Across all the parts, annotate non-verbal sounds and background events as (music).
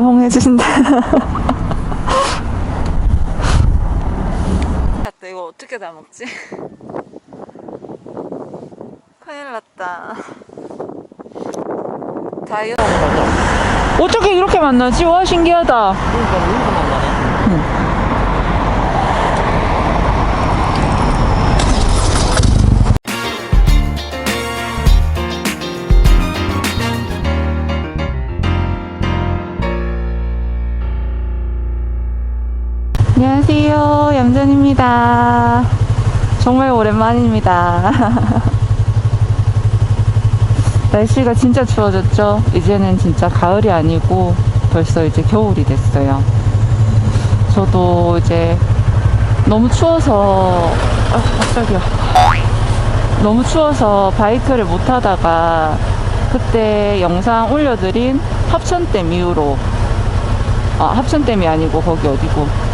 따봉 해주신다. 나 이거 어떻게 다 먹지? 큰일 났다. 다이어트. 어떻게 이렇게 만나지? 와 신기하다. 그러니까 여기서 만나네. 안녕하세요. 얌전입니다. 정말 오랜만입니다. (laughs) 날씨가 진짜 추워졌죠? 이제는 진짜 가을이 아니고 벌써 이제 겨울이 됐어요. 저도 이제 너무 추워서, 아, 깜짝이야. 너무 추워서 바이크를 못 하다가 그때 영상 올려드린 합천댐 이후로, 아, 합천댐이 아니고 거기 어디고,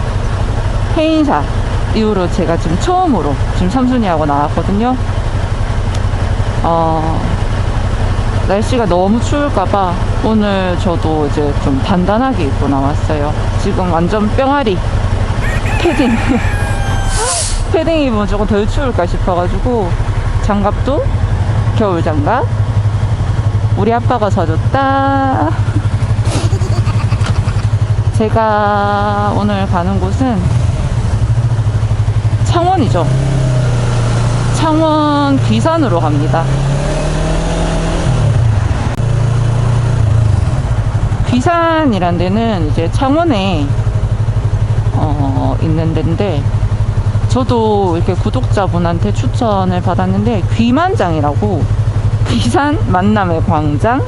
해인사 이후로 제가 지금 처음으로 지금 삼순이하고 나왔거든요. 어, 날씨가 너무 추울까봐 오늘 저도 이제 좀 단단하게 입고 나왔어요. 지금 완전 뿅아리 패딩. (laughs) 패딩 입으면 조금 덜 추울까 싶어가지고 장갑도 겨울 장갑. 우리 아빠가 사줬다. (laughs) 제가 오늘 가는 곳은 창원이죠. 창원 귀산으로 갑니다. 귀산이란 데는 이제 창원에 어, 있는 데인데 저도 이렇게 구독자분한테 추천을 받았는데 귀만장이라고 귀산 만남의 광장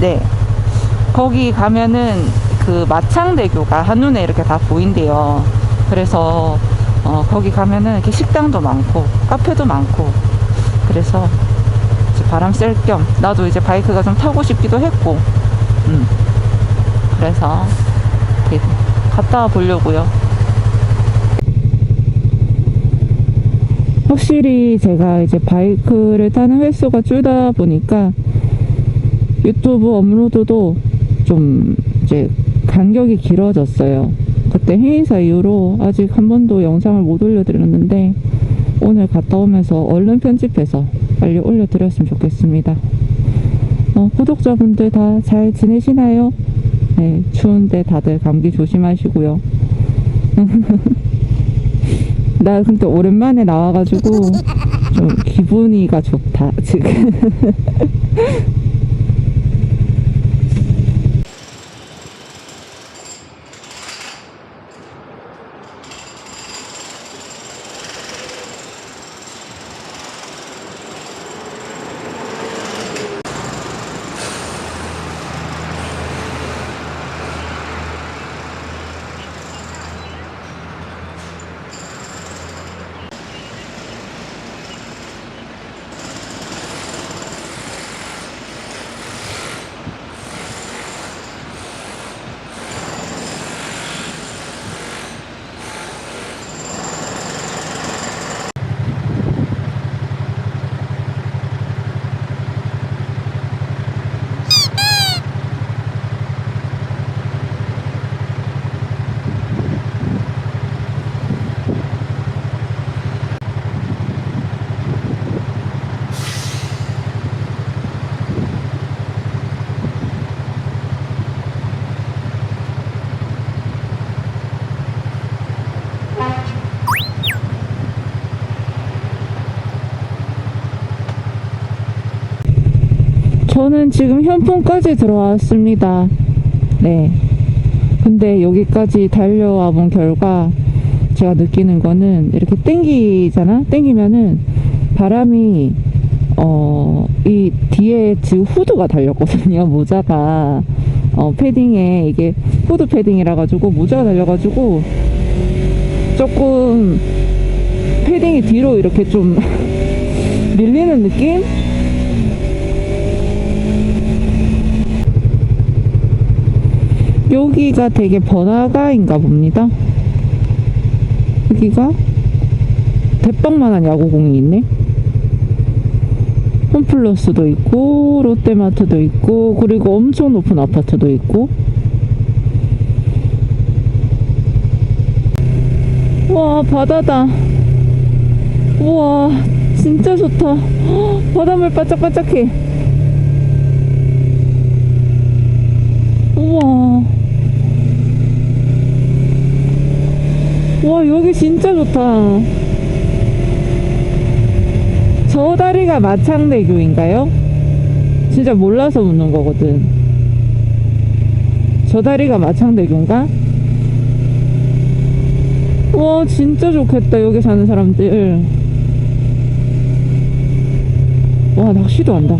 네 거기 가면은 그 마창대교가 한눈에 이렇게 다 보인대요. 그래서 어, 거기 가면은 이렇게 식당도 많고 카페도 많고 그래서 바람 쐴 겸 나도 이제 바이크가 좀 타고 싶기도 했고 음. 그래서 갔다 와 보려고요. 확실히 제가 이제 바이크를 타는 횟수가 줄다 보니까 유튜브 업로드도 좀 이제 간격이 길어졌어요. 그때 행사 이후로 아직 한 번도 영상을 못 올려드렸는데 오늘 갔다 오면서 얼른 편집해서 빨리 올려드렸으면 좋겠습니다. 어, 구독자분들 다 잘 지내시나요? 네, 추운데 다들 감기 조심하시고요. (laughs) 나 근데 오랜만에 나와가지고 좀 기분이가 좋다 지금. (laughs) 저는 지금 현풍까지 들어왔습니다. 네. 근데 여기까지 달려와 본 결과 제가 느끼는 거는 이렇게 땡기잖아? 땡기면은 바람이 어, 이 뒤에 지금 후드가 달렸거든요. (laughs) 모자가. 어, 패딩에 이게 후드 패딩이라 가지고 모자가 달려가지고 조금 패딩이 뒤로 이렇게 좀 (laughs) 밀리는 느낌? 여기가 되게 번화가인가 봅니다. 여기가 대빵만한 야구공이 있네. 홈플러스도 있고 롯데마트도 있고 그리고 엄청 높은 아파트도 있고. 와 바다다. 우와 진짜 좋다. (gasps) 바닷물 바짝바짝해. 우와. 와, 여기 진짜 좋다. 저 다리가 마창대교인가요? 진짜 몰라서 묻는 거거든. 저 다리가 마창대교인가? 와, 진짜 좋겠다, 여기 사는 사람들. 와, 낚시도 한다.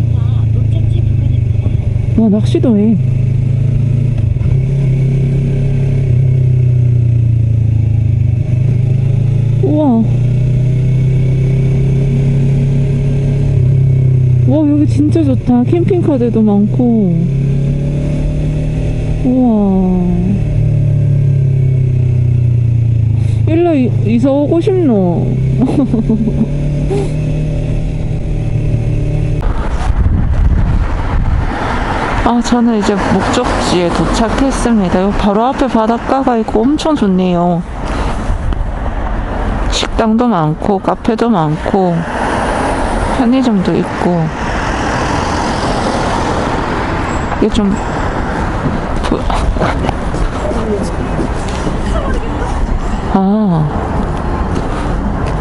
와, 낚시도 해. 우와. 와, 여기 진짜 좋다. 캠핑카들도 많고. 우와. 일로 이- 이사 오고 싶노. (laughs) 아, 저는 이제 목적지에 도착했습니다. 바로 앞에 바닷가가 있고 엄청 좋네요. 식당도 많고, 카페도 많고, 편의점도 있고. 이게 좀, 부... 아,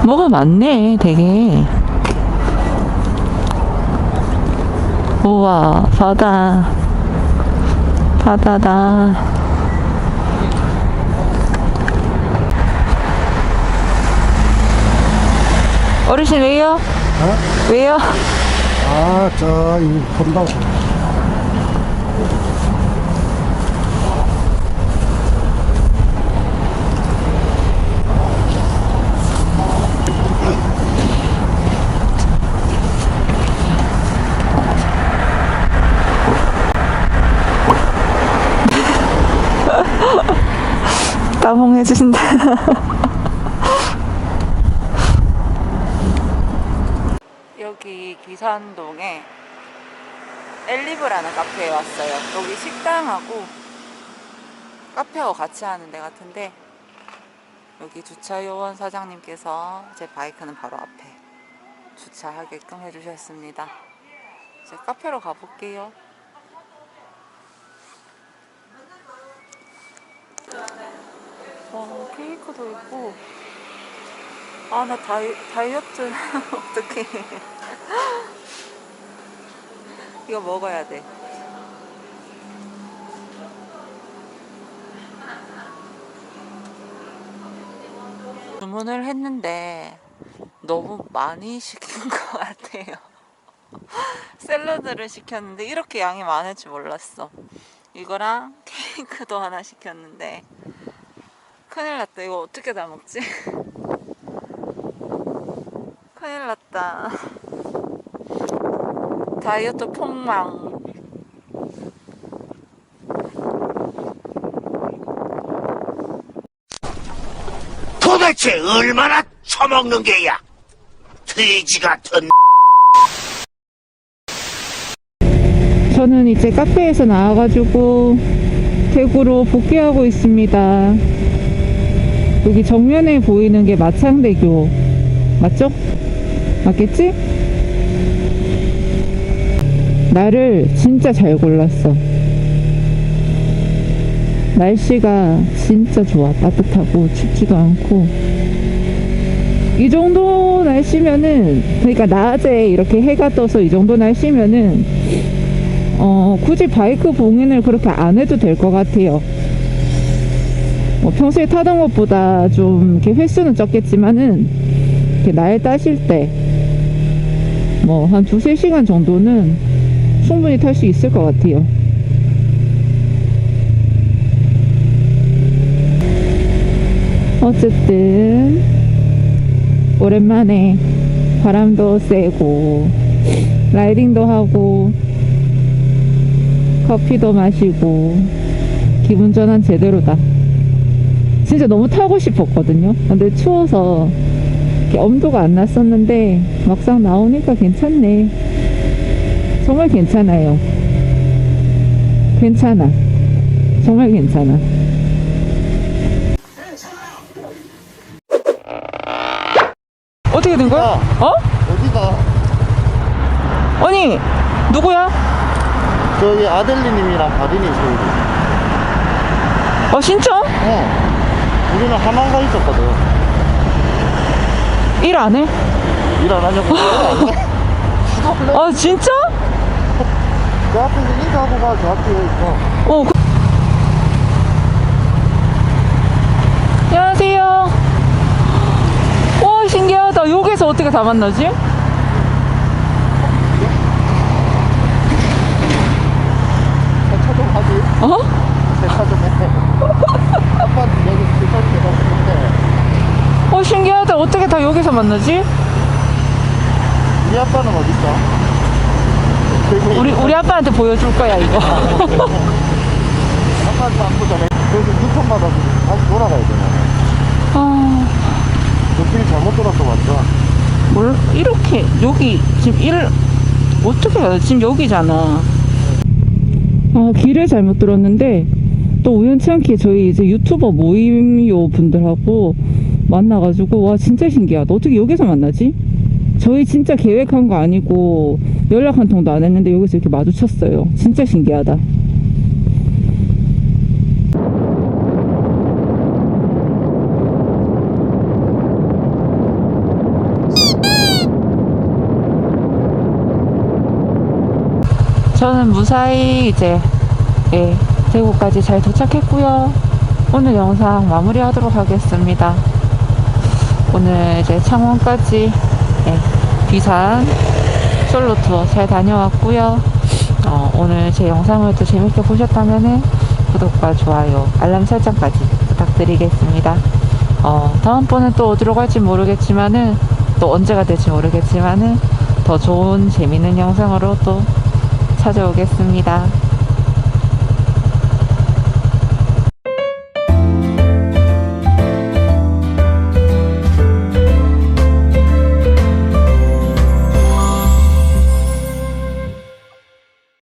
뭐가 많네, 되게. 우와, 바다. 바다다. 어르신 왜요? 왜요? 아, 저, 이거 본다고. 따봉 해주신다. (laughs) 여기 기산동에 엘리브라는 카페에 왔어요. 여기 식당하고 카페하고 같이 하는 데 같은데 여기 주차요원 사장님께서 제 바이크는 바로 앞에 주차하게끔 해주셨습니다. 이제 카페로 가볼게요. 와, 케이크도 있고. 아, 나 다이, 다이어트. (laughs) 어떡해. (gasps) 이거 먹어야 돼. 주문을 했는데 너무 많이 (laughs) 시킨 것 같아요. (laughs) 샐러드를 시켰는데 이렇게 양이 많을 줄 몰랐어. 이거랑 케이크도 하나 시켰는데 큰일 났다. 이거 어떻게 다 먹지? (laughs) 큰일 났다. 다이어트 폭망. 도대체 얼마나 처먹는 게야? 돼지 같은 저는 이제 카페에서 나와가지고 대구로 복귀하고 있습니다. 여기 정면에 보이는 게 마창대교 맞죠? 맞겠지? 나를 진짜 잘 골랐어. 날씨가 진짜 좋아. 따뜻하고 춥지도 않고. 이 정도 날씨면은, 그러니까 낮에 이렇게 해가 떠서 이 정도 날씨면은, 어, 굳이 바이크 봉인을 그렇게 안 해도 될 것 같아요. 뭐 평소에 타던 것보다 좀 이렇게 횟수는 적겠지만은, 이렇게 날 따실 때, 뭐, 한 두세 시간 정도는 충분히 탈 수 있을 것 같아요. 어쨌든, 오랜만에 바람도 쐬고, 라이딩도 하고, 커피도 마시고 기분 전환 제대로다. 진짜 너무 타고 싶었거든요. 근데 추워서 엄두가 안 났었는데 막상 나오니까 괜찮네. 정말 괜찮아요. 괜찮아. 정말 괜찮아. 어떻게 된 거야? 어? 어디가? 아니, 누구야? 저기 아델리님이랑 바린이 저기. 어, 진짜? 어. 우리는 하만 가 있었거든. 일 안 해? 일 안 하냐고. 해? (laughs) 아, 진짜? 저 앞에서 인사하고 가, 저 앞에 있어. 어. 그... 안녕하세요. 와, 신기하다. 여기서 어떻게 다 만나지? 세차 좀 하지. 어? 세차 좀 해. 아빠한테 여기 세차 좀 해봤는데. 어, 신기하다. 어떻게 다 여기서 만나지? 우리 아빠는 어딨어? 우리, 우리 아빠한테 보여줄 거야, 이거. 아빠한테 안 보잖아. 그래서 6천 받아서 다시 돌아가야 되나. 아, 저길 잘못 돌았어, 완전. 뭘, 이렇게, 여기, 지금 일, 어떻게 돼? 지금 여기잖아. 아, 길을 잘못 들었는데, 또 우연치 않게 저희 이제 유튜버 모임요 분들하고 만나가지고, 와, 진짜 신기하다. 어떻게 여기서 만나지? 저희 진짜 계획한 거 아니고, 연락 한 통도 안 했는데, 여기서 이렇게 마주쳤어요. 진짜 신기하다. 저는 무사히 이제 예, 대구까지 잘 도착했고요. 오늘 영상 마무리하도록 하겠습니다. 오늘 이제 창원까지 예, 비산 솔로 투어 잘 다녀왔고요. 어, 오늘 제 영상을 또 재밌게 보셨다면은 구독과 좋아요, 알람 설정까지 부탁드리겠습니다. 어, 다음번엔 또 어디로 갈지 모르겠지만은 또 언제가 될지 모르겠지만은 더 좋은 재밌는 영상으로 또 찾아오겠습니다.